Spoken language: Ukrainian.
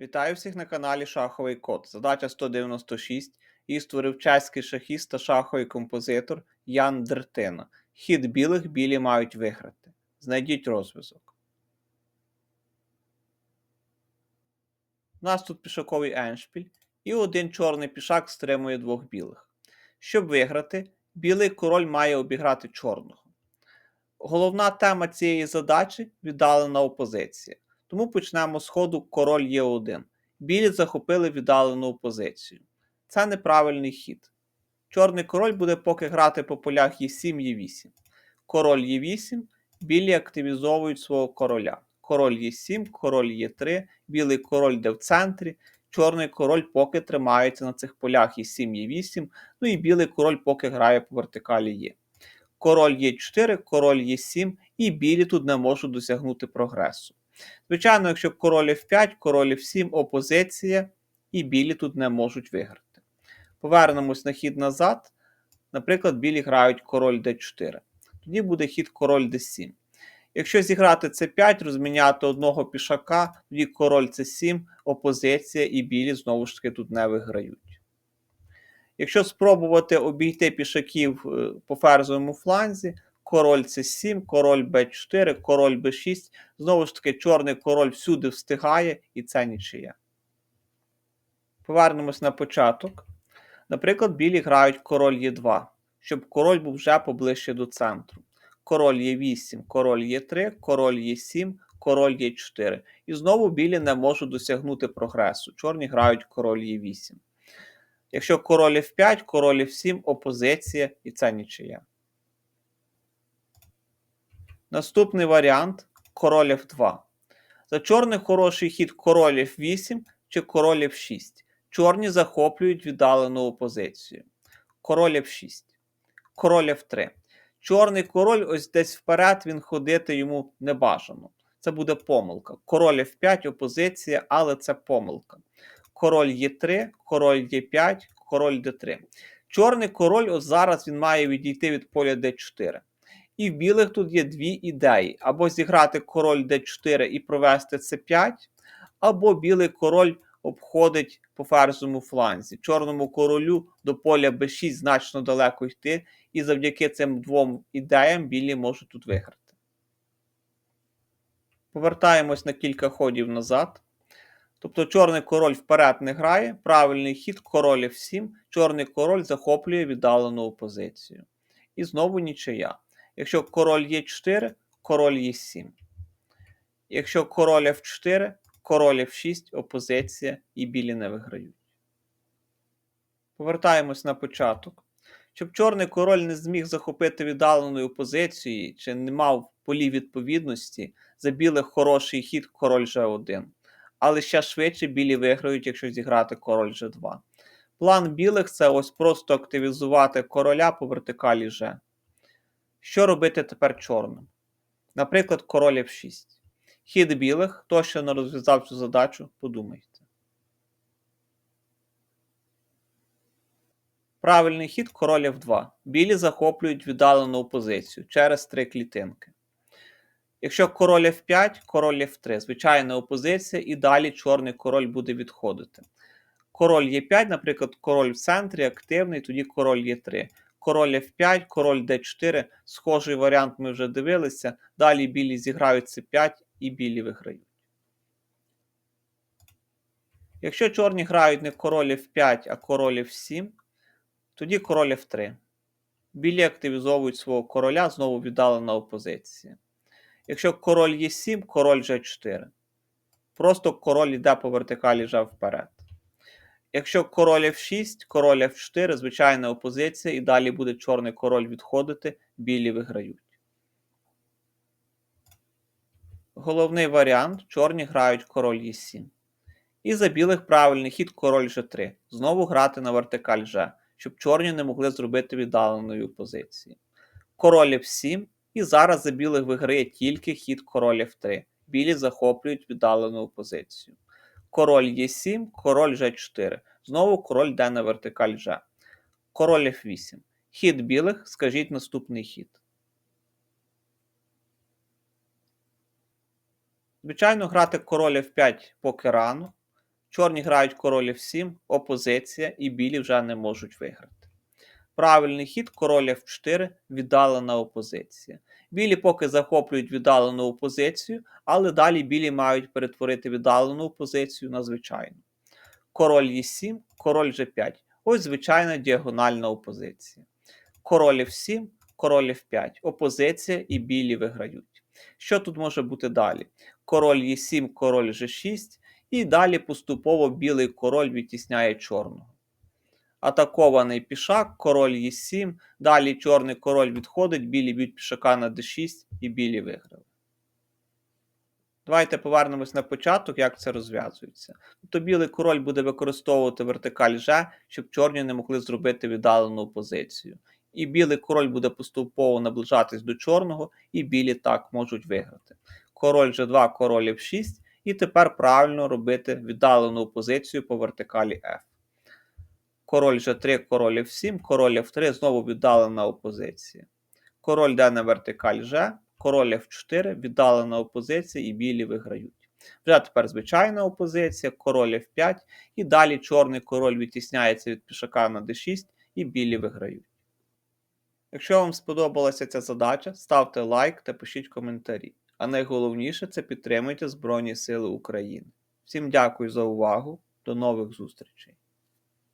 Вітаю всіх на каналі Шаховий Код. Задача 196. Її створив чеський шахіст та шаховий композитор Ян Дертина. Хід білих білі мають виграти. Знайдіть розв'язок. У нас тут пішаковий еншпіль, і один чорний пішак стримує двох білих. Щоб виграти, білий король має обіграти чорного. Головна тема цієї задачі віддалена опозиція. Тому почнемо з ходу король Е1. Білі захопили віддалену позицію. Це неправильний хід. Чорний король буде поки грати по полях Е7, Е8. Король Е8, білі активізовують свого короля. Король Е7, король Е3, білий король йде в центрі, чорний король поки тримається на цих полях Е7, Е8, ну і білий король поки грає по вертикалі Е. Король Е4, король Е7, і білі тут не можуть досягнути прогресу. Звичайно, якщо король F5, король F7, опозиція, і білі тут не можуть виграти. Повернемось на хід назад. Наприклад, білі грають король d4. Тоді буде хід король d7. Якщо зіграти c5, розміняти одного пішака, тоді король c7, опозиція, і білі знову ж таки тут не виграють. Якщо спробувати обійти пішаків е, по ферзовому фланзі, король c7, король b4, король b6. Знову ж таки, чорний король всюди встигає, і це нічия. Повернемось на початок. Наприклад, білі грають король Е2, щоб король був вже поближче до центру. Король Е8, король Е3, король Е7, король Е4. І знову білі не можуть досягнути прогресу. Чорні грають король Е8. Якщо король F5, король F7, опозиція, і це нічия. Наступний варіант король F2. За чорних хороший хід король F8 чи король F6. Чорні захоплюють віддалену позицію. Король F6. Король F3. Чорний король ось десь вперед він ходити йому не бажано. Це буде помилка. Король F5, опозиція, але це помилка. Король Е3, король Е5, король Д3. Чорний король ось зараз він має відійти від поля Д4. І в білих тут є дві ідеї: або зіграти король d4 і провести c5, або білий король обходить по ферзовому фланзі. Чорному королю до поля b6 значно далеко йти, і завдяки цим двом ідеям білі можуть тут виграти. Повертаємось на кілька ходів назад. Тобто чорний король вперед не грає, правильний хід король f7, чорний король захоплює віддалену позицію. І знову нічия. Якщо король Е4, король Е7. Якщо король F4, король F6, опозиція і білі не виграють. Повертаємось на початок. Щоб чорний король не зміг захопити віддаленою позицією чи не мав полі відповідності, за білих хороший хід король G1. Але ще швидше білі виграють, якщо зіграти король G2. План білих це ось просто активізувати короля по вертикалі G. Що робити тепер чорним? Наприклад, король F6. Хід білих, хто ще не розв'язав цю задачу, подумайте. Правильний хід король F2. Білі захоплюють віддалену позицію через три клітинки. Якщо король F5, король F3. Звичайна опозиція, і далі чорний король буде відходити. Король Е5, наприклад, король в центрі активний, тоді король Е3 король F5, король D4. Схожий варіант ми вже дивилися. Далі білі зіграють C5 і білі виграють. Якщо чорні грають не король F5, а король F7, тоді король F3. Білі активізовують свого короля, знову віддалена опозиція. Якщо король Е7, король G4. Просто король йде по вертикалі вже вперед. Якщо король F6, король F4, звичайна опозиція, і далі буде чорний король відходити, білі виграють. Головний варіант: чорні грають король Е7. І за білих правильний хід король G3. Знову грати на вертикаль G, щоб чорні не могли зробити віддаленої позиції. Король F7. І зараз за білих виграє тільки хід король F3. Білі захоплюють віддалену позицію король Е7, король G4. Знову король йде на вертикаль G. Король F8. Хід білих, скажіть наступний хід. Звичайно, грати король F5 поки рано. Чорні грають король F7, опозиція, і білі вже не можуть виграти. Правильний хід король F4, віддалена опозиція. Білі поки захоплюють віддалену опозицію, але далі білі мають перетворити віддалену опозицію на звичайну. Король Е7, король G5. Ось звичайна діагональна опозиція. Король F7, король F5. Опозиція і білі виграють. Що тут може бути далі? Король Е7, король G6, і далі поступово білий король відтісняє чорного. Атакований пішак, король Е7, далі чорний король відходить, білі б'ють пішака на d6 і білі виграли. Давайте повернемось на початок, як це розв'язується. Тобто білий король буде використовувати вертикаль G, щоб чорні не могли зробити віддалену позицію. І білий король буде поступово наближатись до чорного, і білі так можуть виграти. Король G2, король F6, і тепер правильно робити віддалену позицію по вертикалі F. Король G3, король F7, король F3, знову віддалена опозиція. Король йде на вертикаль G, король F4, віддалена опозиція, і білі виграють. Вже тепер звичайна опозиція, король F5, і далі чорний король відтісняється від пішака на d6, і білі виграють. Якщо вам сподобалася ця задача, ставте лайк та пишіть коментарі. А найголовніше це підтримуйте Збройні Сили України. Всім дякую за увагу, до нових зустрічей!